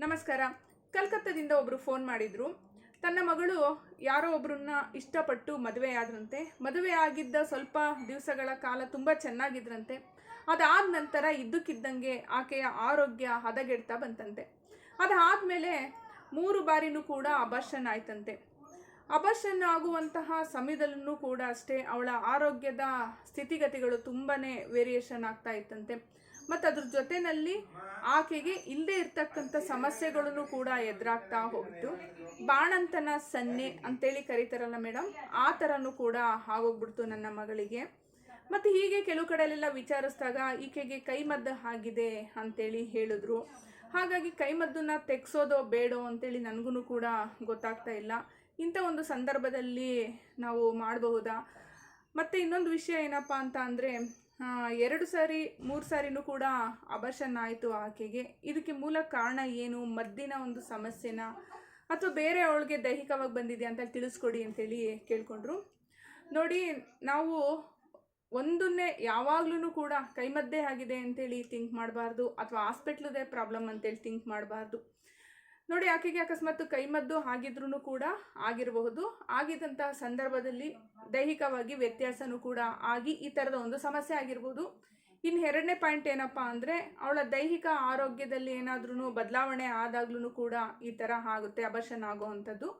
ನಮಸ್ಕಾರ. ಕಲ್ಕತ್ತಾದಿಂದ ಒಬ್ಬರು ಫೋನ್ ಮಾಡಿದ್ರು. ತನ್ನ ಮಗಳು ಯಾರೋ ಒಬ್ಬರನ್ನ ಇಷ್ಟಪಟ್ಟು ಮದುವೆ ಆದ್ರಂತೆ. ಮದುವೆ ಆಗಿದ್ದ ಸ್ವಲ್ಪ ದಿವಸಗಳ ಕಾಲ ತುಂಬ ಚೆನ್ನಾಗಿದ್ರಂತೆ. ಅದಾದ ನಂತರ ಇದ್ದಕ್ಕಿದ್ದಂಗೆ ಆಕೆಯ ಆರೋಗ್ಯ ಹದಗೆಡ್ತಾ ಬಂತಂತೆ. ಅದಾದಮೇಲೆ ಮೂರು ಬಾರಿನೂ ಕೂಡ ಅಬರ್ಷನ್ ಆಯ್ತಂತೆ. ಅಬರ್ಷನ್ ಆಗುವಂತಹ ಸಮಯದಲ್ಲೂ ಕೂಡ ಅಷ್ಟೇ ಅವಳ ಆರೋಗ್ಯದ ಸ್ಥಿತಿಗತಿಗಳು ತುಂಬಾನೇ ವೇರಿಯೇಷನ್ ಆಗ್ತಾ ಇತ್ತಂತೆ. ಮತ್ತು ಅದ್ರ ಜೊತೆನಲ್ಲಿ ಆಕೆಗೆ ಇಲ್ಲದೆ ಇರ್ತಕ್ಕಂಥ ಸಮಸ್ಯೆಗಳನ್ನು ಕೂಡ ಎದುರಾಗ್ತಾ ಹೋಗಿತ್ತು. ಬಾಣಂತನ ಸನ್ನೆ ಅಂತೇಳಿ ಕರೀತಾರಲ್ಲ ಮೇಡಮ್ ಆ ಥರನೂ ಕೂಡ ಆಗೋಗ್ಬಿಡ್ತು ನನ್ನ ಮಗಳಿಗೆ. ಮತ್ತು ಹೀಗೆ ಕೆಲವು ಕಡೆಯಲ್ಲೆಲ್ಲ ವಿಚಾರಿಸಿದಾಗ ಈಕೆಗೆ ಕೈಮದ್ದು ಆಗಿದೆ ಅಂತೇಳಿ ಹೇಳಿದ್ರು. ಹಾಗಾಗಿ ಕೈಮದ್ದನ್ನ ತೆಗ್ಸೋದೋ ಬೇಡೋ ಅಂತೇಳಿ ನನಗೂ ಕೂಡ ಗೊತ್ತಾಗ್ತಾ ಇಲ್ಲ. ಇಂಥ ಒಂದು ಸಂದರ್ಭದಲ್ಲಿ ನಾವು ಮಾಡಬಹುದಾ? ಮತ್ತು ಇನ್ನೊಂದು ವಿಷಯ ಏನಪ್ಪ ಅಂತ ಅಂದರೆ ಎರಡು ಸಾರಿ, ಮೂರು ಸಾರಿನೂ ಕೂಡ ಅಬರ್ಷನ್ ಆಯಿತು ಆಕೆಗೆ. ಇದಕ್ಕೆ ಮೂಲ ಕಾರಣ ಏನು? ಮದ್ದಿನ ಒಂದು ಸಮಸ್ಯೆನ? ಅಥವಾ ಬೇರೆ ಅವಳಿಗೆ ದೈಹಿಕವಾಗಿ ಬಂದಿದೆ ಅಂತ ತಿಳಿಸ್ಕೊಡಿ ಅಂತೇಳಿ ಕೇಳ್ಕೊಂಡ್ರು. ನೋಡಿ, ನಾವು ಒಂದನ್ನೇ ಯಾವಾಗ್ಲೂ ಕೂಡ ಕೈಮದ್ದೇ ಆಗಿದೆ ಅಂತೇಳಿ ಥಿಂಕ್ ಮಾಡಬಾರ್ದು, ಅಥವಾ ಹಾಸ್ಪಿಟ್ಲದೇ ಪ್ರಾಬ್ಲಮ್ ಅಂತೇಳಿ ಥಿಂಕ್ ಮಾಡಬಾರ್ದು. ನೋಡಿ, ಆಕೆಗೆ ಅಕಸ್ಮಾತ್ ಕೈಮದ್ದು ಆಗಿದ್ರೂ ಕೂಡ ಆಗಿರಬಹುದು. ಆಗಿದ್ದಂತಹ ಸಂದರ್ಭದಲ್ಲಿ ದೈಹಿಕವಾಗಿ ವ್ಯತ್ಯಾಸನೂ ಕೂಡ ಆಗಿ ಈ ಥರದ ಒಂದು ಸಮಸ್ಯೆ ಆಗಿರ್ಬೋದು. ಇನ್ನು ಎರಡನೇ ಪಾಯಿಂಟ್ ಏನಪ್ಪ ಅಂದರೆ, ಅವಳ ದೈಹಿಕ ಆರೋಗ್ಯದಲ್ಲಿ ಏನಾದ್ರೂ ಬದಲಾವಣೆ ಆದಾಗ್ಲೂ ಕೂಡ ಈ ಥರ ಆಗುತ್ತೆ, ಅಬರ್ಷನ್ ಆಗುವಂಥದ್ದು.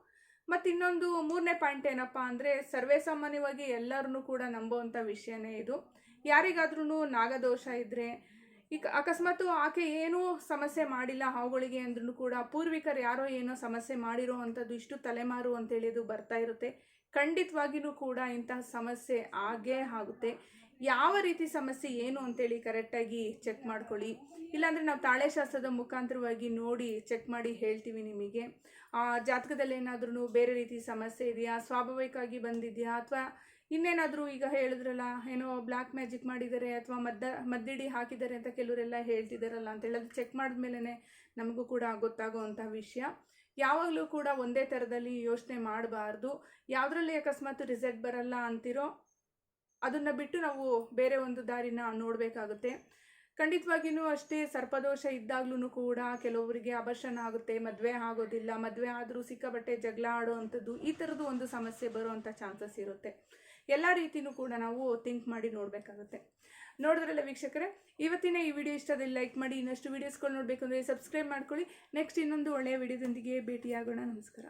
ಮತ್ತು ಇನ್ನೊಂದು ಮೂರನೇ ಪಾಯಿಂಟ್ ಏನಪ್ಪ ಅಂದರೆ, ಸರ್ವೇ ಸಾಮಾನ್ಯವಾಗಿ ಎಲ್ಲರೂ ಕೂಡ ನಂಬುವಂಥ ವಿಷಯನೇ ಇದು. ಯಾರಿಗಾದ್ರೂ ನಾಗದೋಷ ಇದ್ದರೆ ಈಗ ಅಕಸ್ಮಾತ್ ಆಕೆ ಏನೂ ಸಮಸ್ಯೆ ಮಾಡಿಲ್ಲ ಹಾವುಗಳಿಗೆ ಅಂದ್ರೂ ಕೂಡ ಪೂರ್ವಿಕರು ಯಾರೋ ಏನೋ ಸಮಸ್ಯೆ ಮಾಡಿರೋ ಅಂಥದ್ದು ಇಷ್ಟು ತಲೆಮಾರು ಅಂತೇಳಿ ಅದು ಬರ್ತಾ ಇರುತ್ತೆ. ಖಂಡಿತವಾಗಿಯೂ ಕೂಡ ಇಂತಹ ಸಮಸ್ಯೆ ಆಗೇ ಆಗುತ್ತೆ. ಯಾವ ರೀತಿ ಸಮಸ್ಯೆ ಏನು ಅಂತೇಳಿ ಕರೆಕ್ಟಾಗಿ ಚೆಕ್ ಮಾಡ್ಕೊಳ್ಳಿ. ಇಲ್ಲಾಂದರೆ ನಾವು ತಾಳೆಶಾಸ್ತ್ರದ ಮುಖಾಂತರವಾಗಿ ನೋಡಿ ಚೆಕ್ ಮಾಡಿ ಹೇಳ್ತೀವಿ ನಿಮಗೆ. ಆ, ಜಾತಕದಲ್ಲಿ ಏನಾದ್ರೂ ಬೇರೆ ರೀತಿ ಸಮಸ್ಯೆ ಇದೆಯಾ? ಸ್ವಾಭಾವಿಕವಾಗಿ ಬಂದಿದೆಯಾ? ಅಥವಾ ಇನ್ನೇನಾದರೂ ಈಗ ಹೇಳಿದ್ರಲ್ಲ, ಏನೋ ಬ್ಲ್ಯಾಕ್ ಮ್ಯಾಜಿಕ್ ಮಾಡಿದ್ದಾರೆ ಅಥವಾ ಮದ್ದ, ಮದ್ದಿಡಿ ಹಾಕಿದ್ದಾರೆ ಅಂತ ಕೆಲವರೆಲ್ಲ ಹೇಳ್ತಿದ್ದಾರಲ್ಲ ಅದು ಚೆಕ್ ಮಾಡಿದ್ಮೇಲೆ ನಮಗೂ ಕೂಡ ಗೊತ್ತಾಗುವಂಥ ವಿಷಯ. ಯಾವಾಗಲೂ ಕೂಡ ಒಂದೇ ಥರದಲ್ಲಿ ಯೋಚನೆ ಮಾಡಬಾರ್ದು. ಯಾವುದರಲ್ಲಿ ಅಕಸ್ಮಾತ್ ರಿಸಲ್ಟ್ ಬರಲ್ಲ ಅಂತಿರೋ, ಅದನ್ನು ಬಿಟ್ಟು ನಾವು ಬೇರೆ ಒಂದು ದಾರಿನ ನೋಡಬೇಕಾಗುತ್ತೆ. ಖಂಡಿತವಾಗಿಯೂ ಅಷ್ಟೇ ಸರ್ಪದೋಷ ಇದ್ದಾಗ್ಲೂ ಕೂಡ ಕೆಲವರಿಗೆ ಅಬರ್ಷನ್ ಆಗುತ್ತೆ, ಮದುವೆ ಆಗೋದಿಲ್ಲ, ಮದುವೆ ಆದರೂ ಸಿಕ್ಕಾಬಟ್ಟೆ ಜಗಳ ಆಡೋ ಅಂಥದ್ದು ಈ ಥರದ್ದು ಒಂದು ಸಮಸ್ಯೆ ಬರುವಂಥ ಚಾನ್ಸಸ್ ಇರುತ್ತೆ. ಎಲ್ಲ ರೀತಿಯೂ ಕೂಡ ನಾವು ಥಿಂಕ್ ಮಾಡಿ ನೋಡಬೇಕಾಗುತ್ತೆ. ನೋಡಿದ್ರಲ್ಲ ವೀಕ್ಷಕರೇ, ಇವತ್ತಿನ ಈ ವಿಡಿಯೋ ಇಷ್ಟದಲ್ಲಿ ಲೈಕ್ ಮಾಡಿ, ಇನ್ನಷ್ಟು ವೀಡಿಯೋಸ್ಗಳು ನೋಡಬೇಕು ಅಂದರೆ ಸಬ್ಸ್ಕ್ರೈಬ್ ಮಾಡ್ಕೊಳ್ಳಿ. ನೆಕ್ಸ್ಟ್ ಇನ್ನೊಂದು ಒಳ್ಳೆಯ ವಿಡಿಯೋದೊಂದಿಗೆ ಭೇಟಿಯಾಗೋಣ. ನಮಸ್ಕಾರ.